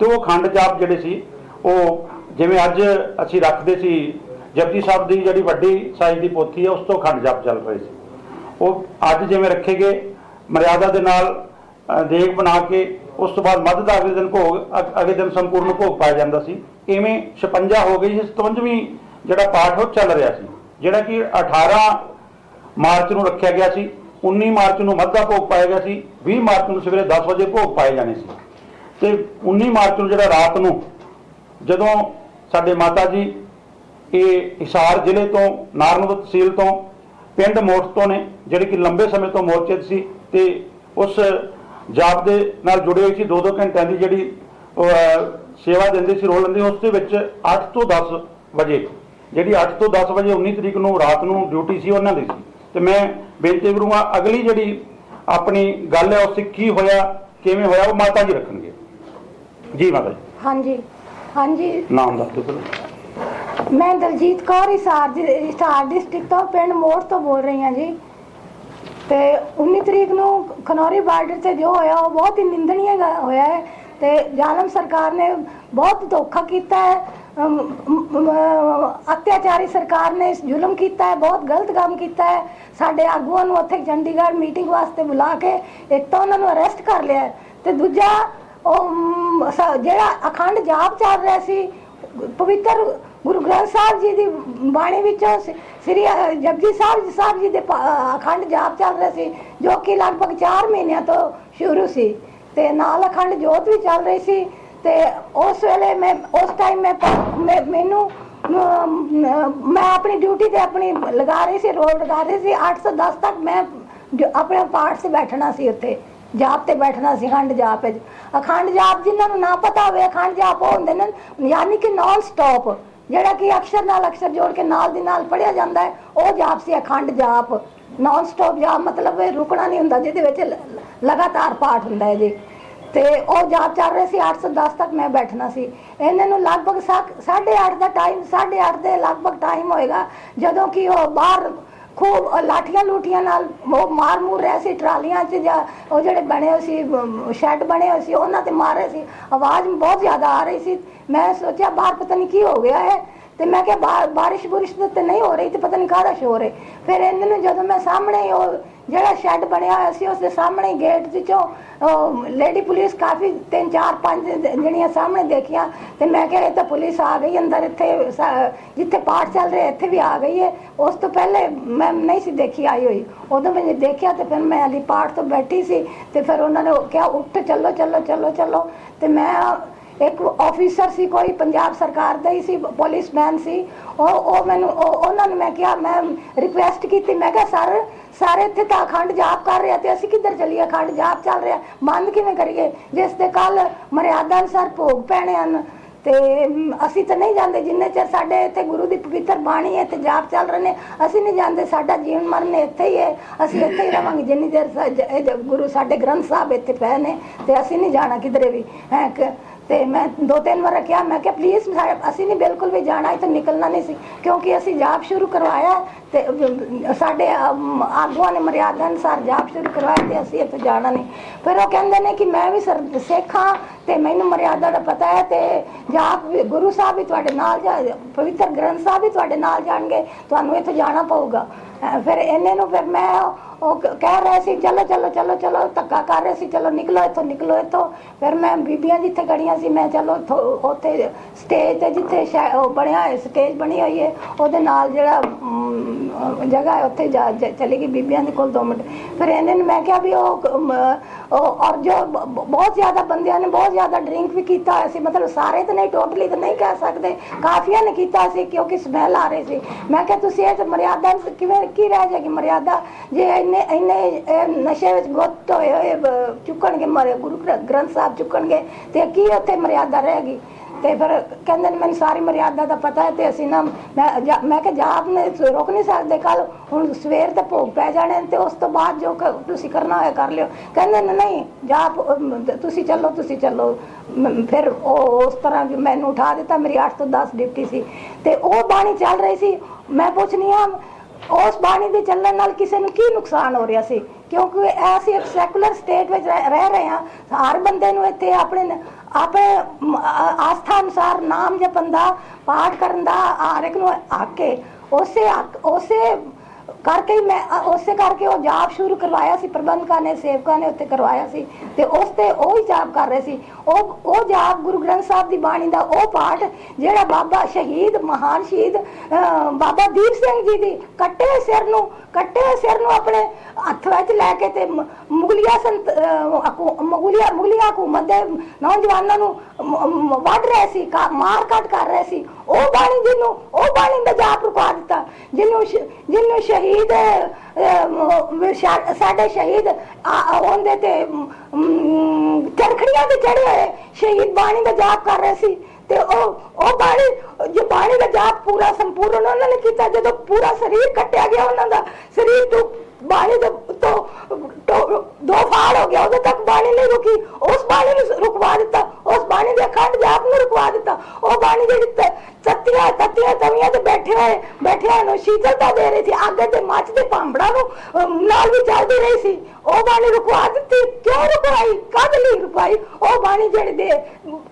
ਤੇ ਉਹ ਖੰਡ ਜਾਪ ਜਿਹੜੇ ਸੀ, ਉਹ ਜਿਵੇਂ ਅੱਜ ਅਸੀਂ ਰੱਖਦੇ ਸੀ, ਜਪਜੀ ਸਾਹਿਬ ਦੀ ਜਿਹੜੀ ਵੱਡੀ ਸਾਈਜ਼ ਦੀ ਪੋਥੀ ਹੈ ਉਸ ਤੋਂ ਖੰਡ ਜਾਪ ਚੱਲ ਰਹੇ ਸੀ। ਉਹ ਅੱਜ ਜਿਵੇਂ ਰੱਖੇ ਗਏ, ਮਰਿਆਦਾ ਦੇ ਨਾਲ ਦੇਗ ਬਣਾ ਕੇ, ਉਸ ਤੋਂ ਬਾਅਦ ਮੱਧ ਦਾ ਅਗਲੇ ਦਿਨ ਭੋਗ, ਅਗ- ਅਗਲੇ ਦਿਨ ਸੰਪੂਰਨ ਭੋਗ ਪਾਇਆ ਜਾਂਦਾ ਸੀ। ਇਵੇਂ 56 ਹੋ ਗਈ ਸੀ 57ਵੀਂ ਜਿਹੜਾ ਪਾਠ ਉਹ ਚੱਲ ਰਿਹਾ ਸੀ, ਜਿਹੜਾ ਕਿ 18 ਮਾਰਚ ਨੂੰ ਰੱਖਿਆ ਗਿਆ ਸੀ 19 ਮਾਰਚ ਨੂੰ ਮੱਧ ਦਾ ਭੋਗ ਪਾਇਆ ਗਿਆ ਸੀ 20 ਮਾਰਚ ਨੂੰ ਸਵੇਰੇ 10 ਵਜੇ ਭੋਗ ਪਾਏ ਜਾਣੇ ਸੀ। ਤੇ 19 ਮਾਰਚ ਨੂੰ ਜਿਹੜਾ ਰਾਤ ਨੂੰ ਜਦੋਂ ਸਾਡੇ ਮਾਤਾ ਜੀ ਇਹ ਹਿਸਾਰ ਜ਼ਿਲ੍ਹੇ ਤੋਂ ਨਾਰਨਵ ਤਹਿਸੀਲ ਤੋਂ, ਪਿੰਡ ਮੋਠ ਤੋਂ ਨੇ, ਜਿਹੜੇ ਕਿ ਲੰਬੇ ਸਮੇਂ ਤੋਂ ਮੋਰਚੇ ਸੀ ਤੇ ਉਸ ਜਾਪ ਦੇ ਨਾਲ ਜੁੜੇ ਹੋਏ ਸੀ 2-2 ਘੰਟਿਆਂ ਦੀ ਜਿਹੜੀ ਸੇਵਾ ਦਿੰਦੇ ਸੀ, ਰੋਲ ਲੈਂਦੇ ਉਸ ਦੇ ਵਿੱਚ 8 ਤੋਂ 10 ਵਜੇ, ਜਿਹੜੀ 8 ਤੋਂ 10 ਵਜੇ 19 ਤਰੀਕ ਨੂੰ ਰਾਤ ਨੂੰ ਡਿਊਟੀ ਸੀ ਉਹਨਾਂ ਦੀ। ਸੀ ਤੇ ਮੈਂ ਬੇਨਤੀ ਕਰੂੰਗਾ, ਅਗਲੀ ਜਿਹੜੀ ਆਪਣੀ ਗੱਲ ਹੈ, ਉਹ ਕੀ ਹੋਇਆ, ਕਿਵੇਂ ਹੋਇਆ, ਉਹ ਮਾਤਾ ਜੀ ਰੱਖਣਗੇ। ਜੀ ਮਾਤਾ ਜੀ। ਹਾਂਜੀ। ਹਾਂਜੀ। ਨਾਮ ਦੱਸ ਦਿਓ ਪਹਿਲਾਂ। ਮੈਂ ਦਲਜੀਤ ਕੌਰ ਹਿਸਾਰ ਜ਼ਿ- ਹਿਸਾਰ ਡਿਸਟ੍ਰਿਕਟ ਤੋਂ ਪਿੰਡ ਮੋੜ ਤੋਂ ਬੋਲ ਰਹੀ ਹਾਂ ਜੀ। ਤੇ 19 ਤਰੀਕ ਨੂੰ ਖਨੌਰੀ ਬਾਰਡਰ ਤੇ ਜੋ ਹੋਇਆ ਉਹ ਬਹੁਤ ਹੀ ਨਿੰਦਣੀय ਗਾ- ਹੋਇਆ ਹੈ। ਤੇ ਜ਼ਾਲਮ ਸਰਕਾਰ ਨੇ ਬਹੁਤ ਧੋਖਾ ਕੀਤਾ ਹੈ। ਅਮ, ਅਮ, ਅਮ, ਅਤਿਆਚਾਰੀ ਸਰਕਾਰ ਨੇ ਜ਼ੁਲਮ ਕੀਤਾ ਹੈ ਬਹੁਤ ਗਲਤ ਕੰਮ ਕੀਤਾ ਹੈ। ਸਾਡੇ ਆਗੂਆਂ ਨੂੰ ਉੱਥੇ ਚੰਡੀਗੜ੍ਹ ਮੀਟਿੰਗ ਵਾਸਤੇ ਬੁਲਾ ਕੇ ਇੱਕ ਤਾਂ ਉਹਨਾਂ ਨੂੰ ਅਰੈਸਟ ਕਰ ਲਿਆ ਹੈ। ਤੇ ਦੂਜਾ ਉਹ ਅਮ, ਸ- ਜਿਹੜਾ ਅਖੰਡ ਜਾਪ ਚੱਲ ਰਿਹਾ ਸੀ ਪਵਿੱਤਰ ਗੁਰੂ ਗ੍ਰੰਥ ਸਾਹਿਬ ਜੀ ਦੀ ਬਾਣੀ ਵਿੱਚੋਂ ਸ- ਸ੍ਰੀ ਅ, ਜਪਜੀ ਸਾਹਿਬ ਸਾਹਿਬ ਜੀ ਦੇ ਪ- ਅ, ਅਖੰਡ ਜਾਪ ਚੱਲ ਰਿਹਾ ਸੀ ਜੋ ਕਿ ਲਗਭਗ 4 ਮਹੀਨਿਆਂ ਤੋਂ ਸ਼ੁਰੂ ਸੀ ਤੇ ਨਾਲ ਅਖੰਡ ਜੋਤ ਵੀ ਚੱਲ ਰਹੀ ਸੀ ਤੇ ਉਸ ਵੇਲੇ ਮੈਂ ਉਸ ਟਾਈਮ ਮੈਂ ਪ- ਮੈਂ- ਮੈਨੂੰ ਅਮ, ਮੈਂ ਆਪਣੀ ਡਿਊਟੀ ਤੇ ਆਪਣੀ ਲਗਾ ਰਹੀ ਸੀ ਰੋਲ ਲਗਾ ਰਹੀ ਸੀ 8 ਤੋਂ 10 ਤੱਕ ਮੈਂ ਜੋ ਆਪਣੇ ਪਾਠ 'ਤੇ ਬੈਠਣਾ ਸੀ ਉੱਥੇ। ਜਾਪ ਤੇ ਬੈਠਣਾ ਸੀ, ਅਖੰਡ ਜਾਪ ਵਿੱਚ। ਅਖੰਡ ਜਾਪ ਜਿਨ੍ਹਾਂ ਨੂੰ ਨਾ ਪਤਾ ਹੋਵੇ, ਅਖੰਡ ਜਾਪ ਉਹ ਹੁੰਦੇ ਨੇ, ਯਾਨੀ ਕਿ ਨਾਨ ਸਟਾਪ ਜਿਹੜਾ ਕਿ ਅਕਸ਼ਰ ਨਾਲ ਅਕਸ਼ਰ ਜੋੜ ਕੇ ਨਾਲ ਦੀ ਨਾਲ ਪੜਿਆ ਜਾਂਦਾ ਹੈ, ਉਹ ਜਾਪ ਸੀ ਅਖੰਡ ਜਾਪ। ਨਾਨ ਸਟਾਪ ਜਾਪ ਮਤਲਬ ਇਹ ਰੁਕਣਾ ਨਹੀਂ ਹੁੰਦਾ, ਜਿਹਦੇ ਵਿੱਚ ਲਗਾਤਾਰ ਪਾਠ ਹੁੰਦਾ ਹੈ ਜੀ ਤੇ ਉਹ ਜਾਪ ਚੱਲ ਰਹੇ ਸੀ 810 ਤੱਕ ਮੈਂ ਬੈਠਣਾ ਸੀ। ਇਹਨਾਂ ਨੂੰ ਲਗਭਗ 8:30 ਦਾ ਟਾਈਮ 8:30 ਦੇ ਲਗਭਗ ਟਾਈਮ ਹੋਏਗਾ, ਜਦੋਂ ਕਿ ਉਹ ਬਾਹਰ ਖੂਬ ਲਾਠੀਆਂ ਲੂਠੀਆਂ ਨਾਲ ਉਹ ਮਾਰ ਮੂਰ ਰਹੇ ਸੀ, ਟਰਾਲੀਆਂ 'ਚ ਜਾਂ ਉਹ ਜਿਹੜੇ ਬਣੇ ਹੋਏ ਸੀ ਸ਼ੈੱਡ ਬਣੇ ਹੋਏ ਸੀ, ਉਹਨਾਂ ਤੇ ਮਾਰ ਰਹੇ ਸੀ। ਆਵਾਜ਼ ਬਹੁਤ ਜ਼ਿਆਦਾ ਆ ਰਹੀ ਸੀ। ਮੈਂ ਸੋਚਿਆ ਬਾਹਰ ਪਤਾ ਨਹੀਂ ਕੀ ਹੋ ਗਿਆ ਹੈ। ਤੇ ਮੈਂ ਕਿਹਾ ਬਾ- ਬਾਰਿਸ਼ ਬੁਰਿਸ਼ ਤੇ ਨਹੀਂ ਹੋ ਰਹੀ ਤੇ ਪਤਾ ਨਹੀਂ ਕਾਹਦਾ ਸ਼ੋਰ ਹੈ। ਫਿਰ ਇਹਨਾਂ ਨੂੰ ਜਦੋਂ ਮੈਂ ਸਾਹਮਣੇ ਉਹ ਜਿਹੜਾ ਸ਼ੈੱਡ ਬਣਿਆ ਹੋਇਆ ਸੀ ਉਸ ਦੇ ਸਾਹਮਣੇ ਗੇਟ ਵਿੱਚੋਂ ਲੇਡੀ ਪੁਲਿਸ ਕਾਫੀ ਤਿੰਨ, ਚਾਰ, ਪੰਜ ਜਿਹੜੀਆਂ ਸਾਹਮਣੇ ਦੇਖੀਆਂ ਤੇ ਮੈਂ ਕਿਹਾ, ਇਹ ਤਾਂ ਪੁਲਿਸ ਆ ਗਈ ਅੰਦਰ, ਇੱਥੇ ਜਿੱਥੇ ਪਾਠ ਚੱਲ ਰਿਹਾ, ਇੱਥੇ ਵੀ ਆ ਗਈ ਹੈ ਉਸ ਤੋਂ ਪਹਿਲੇ ਮੈਂ ਨਹੀਂ ਸੀ ਦੇਖੀ ਆਈ ਹੋਈ। ਉਦੋਂ ਮੈਂ ਦੇਖਿਆ ਤੇ ਫਿਰ ਮੈਂ ਅਲੀ ਪਾਠ ਤੋਂ ਬੈਠੀ ਸੀ ਤੇ ਫਿਰ ਉਹਨਾਂ ਨੇ ਕਿਹਾ, ਉੱਠ, ਚੱਲੋ ਚੱਲੋ ਚੱਲੋ ਚੱਲੋ। ਤੇ ਮੈਂ ਇੱਕ ਆਫੀਸਰ ਸੀ, ਕੋਈ ਪੰਜਾਬ ਸਰਕਾਰ ਦਾ ਹੀ ਸੀ ਪੁਲਿਸਮੈਨ ਸੀ। ਉਹ ਉਹ ਮੈਨੂੰ ਉਹਨਾਂ ਨੂੰ ਮੈਂ ਕਿਹਾ, ਮੈਂ ਰਿਕੁਐਸਟ ਕੀਤੀ, ਮੈਂ ਕਿਹਾ, ਸਰ, ਸਾਰੇ, ਇੱਥੇ ਤਾਂ ਅਖੰਡ ਜਾਪ ਕਰ ਰਹੇ ਤੇ ਅਸੀਂ ਕਿੱਧਰ ਚੱਲੀਏ? ਅਖੰਡ ਜਾਪ ਚੱਲ ਰਿਹਾ। ਬੰਦ ਕਿਵੇਂ ਕਰੀਏ? ਜਿਸ ਦੇ ਕੱਲ ਮਰਿਆਦਾ ਅਨੁਸਾਰ ਭੋਗ ਪੈਣੇ ਹਨ। ਤੇ ਅਸੀਂ ਤਾਂ ਨਹੀਂ ਜਾਂਦੇ। ਜਿੰਨੇ ਚਿਰ ਸਾਡੇ ਇੱਥੇ ਗੁਰੂ ਦੀ ਪਵਿੱਤਰ ਬਾਣੀ ਹੈ ਤੇ ਜਾਪ ਚੱਲ ਰਹੇ ਨੇ, ਅਸੀਂ ਨਹੀਂ ਜਾਂਦੇ। ਸਾਡਾ ਜੀਵਨ ਮਰਨ ਇੱਥੇ ਹੀ ਹੈ। ਅਸੀਂ ਇੱਥੇ ਹੀ ਰਵਾਂਗੇ। ਜਿੰਨੀ ਦੇਰ ਗੁਰੂ ਸਾਡੇ ਗ੍ਰੰਥ ਸਾਹਿਬ ਇੱਥੇ ਪਏ ਨੇ, ਤੇ ਅਸੀਂ ਨਹੀਂ ਜਾਣਾ ਕਿਧਰੇ ਵੀ। ਹੈ ਤੇ ਮੈਂ ਦੋ ਤਿੰਨ ਵਾਰ ਕਿਹਾ, ਮੈਂ ਕਿਹਾ ਪਲੀਜ਼ ਅਸੀਂ ਨਹੀਂ ਬਿਲਕੁਲ ਵੀ ਜਾਣਾ, ਇੱਥੇ ਨਿਕਲਣਾ ਨਹੀਂ ਸੀ, ਕਿਉਂਕਿ ਅਸੀਂ ਜਾਪ ਸ਼ੁਰੂ ਕਰਵਾਇਆ ਤੇ ਸਾਡੇ ਆਗੂਆਂ ਨੇ ਮਰਿਆਦਾ ਅਨੁਸਾਰ ਜਾਪ ਸ਼ੁਰੂ ਕਰਵਾਇਆ ਤੇ ਅਸੀਂ ਇੱਥੇ ਜਾਣਾ ਨਹੀਂ। ਫਿਰ ਉਹ ਕਹਿੰਦੇ ਨੇ ਕਿ ਮੈਂ ਵੀ ਸਰ, ਸਿੱਖਾਂ ਤੇ ਮੈਨੂੰ ਮਰਿਆਦਾ ਦਾ ਪਤਾ ਹੈ ਤੇ ਜਾਪ ਵੀ- ਗੁਰੂ ਸਾਹਿਬ ਵੀ ਤੁਹਾਡੇ ਨਾਲ ਜਾ, ਪਵਿੱਤਰ ਗ੍ਰੰਥ ਸਾਹਿਬ ਵੀ ਤੁਹਾਡੇ ਨਾਲ ਜਾਣਗੇ, ਤੁਹਾਨੂੰ ਇੱਥੇ ਜਾਣਾ ਪਊਗਾ। ਫਿਰ ਇਹਨੇ ਨੂੰ ਫਿਰ ਮੈਂ ਉਹ ਕਹਿ ਰਹੇ ਸੀ ਚਲੋ ਚਲੋ ਚਲੋ ਚਲੋ ਧੱਕਾ ਕਰ ਰਹੇ ਸੀ ਚਲੋ ਨਿਕਲੋ ਇੱਥੋਂ ਨਿਕਲੋ ਇੱਥੋਂ। ਫਿਰ ਮੈਂ ਬੀਬੀਆਂ ਜਿੱਥੇ ਖੜੀਆਂ ਸੀ ਮੈਂ ਚਲੋ ਉੱਥੋਂ ਉੱਥੇ ਸਟੇਜ ਤੇ ਜਿੱਥੇ ਸ਼ੈ- ਉਹ ਬਣਿਆ ਹੋਇਆ ਸਟੇਜ ਬਣੀ ਹੋਈ ਹੈ ਉਹਦੇ ਨਾਲ ਜਿਹੜਾ ਅਮ, ਜਗ੍ਹਾ ਹੈ ਉੱਥੇ ਜਾ ਚ- ਚਲੀ ਗਈ ਬੀਬੀਆਂ ਦੇ ਕੋਲ ਦੋ ਮਿੰਟ। ਫਿਰ ਇਹਨਾਂ ਨੂੰ ਮੈਂ ਕਿਹਾ ਵੀ ਉਹ ਅਮ, ਉਹ ਔਰ ਜੋ ਬ- ਬੰਦਿਆਂ ਨੇ ਬਹੁਤ ਜ਼ਿਆਦਾ ਡਰਿੰਕ ਵੀ ਕੀਤਾ ਹੋਇਆ ਸੀ, ਮਤਲਬ ਸਾਰੇ ਤਾਂ ਨਹੀਂ ਟੋਟਲੀ ਤਾਂ ਨਹੀਂ ਕਹਿ ਸਕਦੇ। ਕਾਫੀਆਂ ਨੇ ਕੀਤਾ ਸੀ ਕਿਉਂਕਿ ਸਮੈਲ ਆ ਰਹੀ ਸੀ। ਮੈਂ ਕਿਹਾ, ਤੁਸੀਂ ਇਹ ਮਰਿਆਦਾ ਕਿਵੇਂ, ਕੀ ਰਹਿ ਜਾਏਗੀ ਮਰਿਆਦਾ? ਜੇ ਇੰਨੇ ਇੰਨੇ ਨਸ਼ੇ ਵਿੱਚ ਗੁੱਤ ਹੋਏ ਹੋਏ ਚੁੱਕਣਗੇ, ਮਰੇ ਗੁਰੂ, ਗ੍ਰੰਥ ਸਾਹਿਬ ਚੁੱਕਣਗੇ, ਤੇ ਕੀ ਉੱਥੇ ਮਰਿਆਦਾ ਰਹੇਗੀ? ਤੇ ਫਿਰ ਕਹਿੰਦੇ ਨੇ, ਮੈਨੂੰ ਸਾਰੀ ਮਰਿਆਦਾ ਦਾ ਪਤਾ ਹੈ ਤੇ ਅਸੀਂ ਨਾ, ਮੈਂ ਮੈਂ ਕਿਹਾ ਜਾਪ ਨੇ ਰੋਕ ਨਹੀਂ ਸਕਦੇ ਕੱਲ ਹੁਣ ਸਵੇਰ ਤੇ ਭੋਗ ਪੈ ਜਾਣੇ ਤੇ ਉਸ ਤੋਂ ਬਾਅਦ ਜੋ ਤੁਸੀਂ ਕਰਨਾ ਹੋਇਆ ਕਰ ਲਿਓ। ਕਹਿੰਦੇ ਨੇ, ਨਹੀਂ ਜਾਪ ਤੁਸੀਂ ਚੱਲੋ ਤੁਸੀਂ ਚੱਲੋ। ਫਿਰ ਉਹ ਉਸ ਤਰ੍ਹਾਂ ਮੈਨੂੰ ਉਠਾ ਦਿੱਤਾ, ਮੇਰੀ 8 ਤੋਂ 10 ਡਿਊਟੀ ਸੀ ਤੇ ਉਹ ਬਾਣੀ ਚੱਲ ਰਹੀ ਸੀ। ਮੈਂ ਪੁੱਛਣੀ ਆ ਉਸ ਬਾਣੀ ਦੇ ਚੱਲਣ ਨਾਲ ਕਿਸੇ ਨੂੰ ਕੀ ਨੁਕਸਾਨ ਹੋ ਰਿਹਾ ਸੀ? ਕਿਉਂਕਿ ਅਸੀਂ ਇੱਕ ਸੈਕੂਲਰ ਸਟੇਟ ਵਿੱਚ ਰਹਿ, ਰਹੇ ਹਾਂ। ਹਰ ਬੰਦੇ ਨੂੰ ਇੱਥੇ ਆਪਣੇ ਨ- ਆਪਣੇ ਆਸਥਾ ਅਨੁਸਾਰ ਨਾਮ ਜਪਣ ਦਾ, ਪਾਠ ਕਰਨ ਦਾ, ਹਰ ਇੱਕ ਨੂੰ ਹੱਕ ਹੈ ਉਸੇ ਹੱਕ ਉਸੇ ਕਰਕੇ ਮੈਂ ਉਸੇ ਕਰਕੇ ਉਹ ਜਾਪ ਸ਼ੁਰੂ ਕਰਵਾਇਆ ਸੀ ਪ੍ਰਬੰਧਕਾਂ ਨੇ ਸੇਵਕਾਂ ਨੇ ਉੱਤੇ ਕਰਵਾਇਆ ਸੀ ਤੇ ਉਸ ਤੇ ਉਹ ਹੀ ਜਾਪ ਕਰ ਰਹੇ ਸੀ। ਉਹ ਉਹ ਜਾਪ ਗੁਰੂ ਗ੍ਰੰਥ ਸਾਹਿਬ ਦੀ ਬਾਣੀ ਦਾ ਉਹ ਪਾਠ ਜਿਹੜਾ ਬਾਬਾ ਸ਼ਹੀਦ ਮਹਾਨ ਸ਼ਹੀਦ ਬਾਬਾ ਦੀਪ ਸਿੰਘ ਜੀ ਦੀ ਕੱਟੇ ਸਿਰ ਨੂੰ ਕੱਟੇ ਸਿਰ ਨੂੰ ਆਪਣੇ ਹੱਥ ਵਿੱਚ ਲੈ ਕੇ ਤੇ ਮ- ਮੁਗਲਿਆ ਸੰਤ ਅ, ਹਕੂ- ਹਕੂਮਤ ਦੇ ਨੌਜਵਾਨਾਂ ਨੂੰ ਵੱਢ ਰਹੇ ਸੀ ਮਾਰ ਕੱਟ ਕਰ ਰਹੇ ਸੀ। ਉਹ ਬਾਣੀ ਜਿਹਨੂੰ ਉਹ ਬਾਣੀ ਦਾ ਜਾਪ ਰੁਕਵਾ ਦਿੱਤਾ ਜਿਹਨੂੰ ਜਿਹਨੂੰ ਸ਼ਹੀਦ ਅ, ਸਾਡੇ ਸ਼ਹੀਦ ਆ- ਤੇ ਚਰਖੜੀਆਂ ਤੇ ਚੜੇ ਹੋਏ ਸ਼ਹੀਦ ਬਾਣੀ ਦਾ ਜਾਪ ਕਰ ਰਹੇ ਸੀ ਤੇ ਉਹ ਉਹ ਬਾਣੀ ਜੋ ਬਾਣੀ ਦਾ ਜਾਪ ਪੂਰਾ ਸੰਪੂਰਨ ਉਹਨਾਂ ਨੇ ਕੀਤਾ ਜਦੋਂ ਪੂਰਾ ਸਰੀਰ ਕੱਟਿਆ ਗਿਆ ਉਹਨਾਂ ਦਾ ਸਰੀਰ ਤੋਂ ਬਾਣੀ ਦੇ ਤੋਂ ਦੋ ਫਾੜ ਹੋ ਗਿਆ ਉਦੋਂ ਤੱਕ ਬਾਣੀ ਨਹੀਂ ਰੁਕੀ ਉਸ ਬਾਣੀ ਨੂੰ ਰੁਕਵਾ ਦਿੱਤਾ ਉਸ ਬਾਣੀ ਦੇ ਅਖੰਡ ਜਾਪ ਨੂੰ ਰੁਕਵਾ ਦਿੱਤਾ ਉਹ ਬਾਣੀ ਜਿਹੜੀ ਤੱਤੀਆਂ ਤੱਤੀਆਂ ਤਵੀਆਂ ਤੇ ਬੈਠੇ ਹੋਏ ਬੈਠੇ ਨੂੰ ਸ਼ੀਤਲਤਾ ਦੇ ਰਹੀ ਸੀ। ਅੱਗ ਦੇ ਮੱਚ ਦੇ ਭਾਂਬੜਾ ਨੂੰ ਅਮ, ਨਾਲ ਵੀ ਚੱਲਦੀ ਰਹੀ ਸੀ। ਉਹ ਬਾਣੀ ਰੁਕਵਾ ਦਿੱਤੀ। ਕਿਉਂ ਰੁਕਵਾਈ? ਕਦ ਲਈ ਰੁਕਵਾਈ? ਉਹ ਬਾਣੀ ਜਿਹੜੀ ਦੇ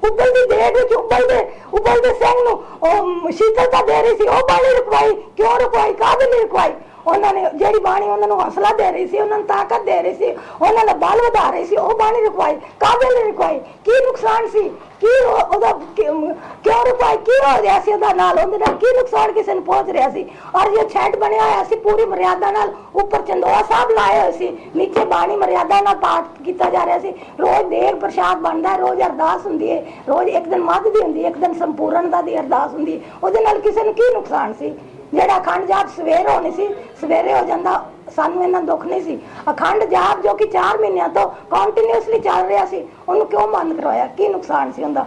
ਉਬਲਦੀ ਦੇਹ ਵਿੱਚ ਉਬਲਦੇ ਉਬਲਦੇ ਸਿੰਘ ਨੂੰ ਉਹ ਮ, ਸ਼ੀਤਲਤਾ ਦੇ ਰਹੀ ਸੀ। ਉਹ ਬਾਣੀ ਰੁਕਵਾਈ। ਕਿਉਂ ਰੁਕਵਾਈ? ਕਦ ਲਈ ਰੁਕਵਾਈ? ਉਹਨਾਂ ਨੇ ਜਿਹੜੀ ਬਾਣੀ ਉਹਨਾਂ ਨੂੰ ਹੌਸਲਾ ਦੇ ਰਹੀ ਸੀ, ਉਹਨਾਂ ਨੂੰ ਤਾਕਤ ਦੇ ਰਹੀ ਸੀ, ਉਹਨਾਂ ਦਾ ਬਲ ਵਧਾ ਰਹੀ ਸੀ, ਉਹ ਬਾਣੀ ਰੁਕਵਾਈ ਕਾਹਦੇ ਲਈ ਰੁਕਵਾਈ। ਕੀ ਨੁਕਸਾਨ ਸੀ? ਕੀ ਉਹਦਾ ਕਿਉਂ ਰੁਕਵਾਈ? ਕੀ ਹੋ ਰਿਹਾ ਸੀ ਉਹਦਾ ਨਾਲ? ਉਹਦੇ ਨਾਲ ਕੀ ਨੁਕਸਾਨ ਕਿਸੇ ਨੂੰ ਪਹੁੰਚ ਰਿਹਾ ਸੀ? ਔਰ ਇਹ ਛੇਟ ਬਣਿਆ ਹੋਇਆ ਸੀ, ਪੂਰੀ ਮਰਿਆਦਾ ਨਾਲ ਉੱਪਰ ਚੰਦੋਆ ਸਾਹਿਬ ਲਾਏ ਹੋਏ ਸੀ, ਨੀਚੇ ਬਾਣੀ ਮਰਿਆਦਾ ਨਾਲ ਪਾਠ ਕੀਤਾ ਜਾ ਰਿਹਾ ਸੀ। ਰੋਜ਼ ਦੇਗ ਪ੍ਰਸ਼ਾਦ ਬਣਦਾ ਰੋਜ਼ ਅਰਦਾਸ ਹੁੰਦੀ ਹੈ, ਰੋਜ਼ ਇੱਕ ਦਿਨ ਮੱਧ ਦੀ ਹੁੰਦੀ ਹੈ, ਇੱਕ ਦਿਨ ਸੰਪੂਰਨਤਾ ਦੀ ਅਰਦਾਸ ਹੁੰਦੀ ਉਹਦੇ ਨਾਲ ਕਿਸੇ ਨੂੰ ਕੀ ਨੁਕਸਾਨ ਸੀ? ਜਿਹੜਾ ਅਖੰਡ ਜਾਪ ਸਵੇਰ ਹੋਣੀ ਸੀ, ਸਵੇਰੇ ਹੋ ਜਾਂਦਾ, ਸਾਨੂੰ ਇਹਨਾਂ ਦੁੱਖ ਨਹੀਂ ਸੀ। ਅਖੰਡ ਜਾਪ ਜੋ ਕਿ 4 ਮਹੀਨਿਆਂ ਤੋਂ ਕੰਟੀਨਿਊਸਲੀ ਚੱਲ ਰਿਹਾ ਸੀ, ਉਹਨੂੰ ਕਿਉਂ ਬੰਦ ਕਰਵਾਇਆ? ਕੀ ਨੁਕਸਾਨ ਸੀ ਉਹਦਾ?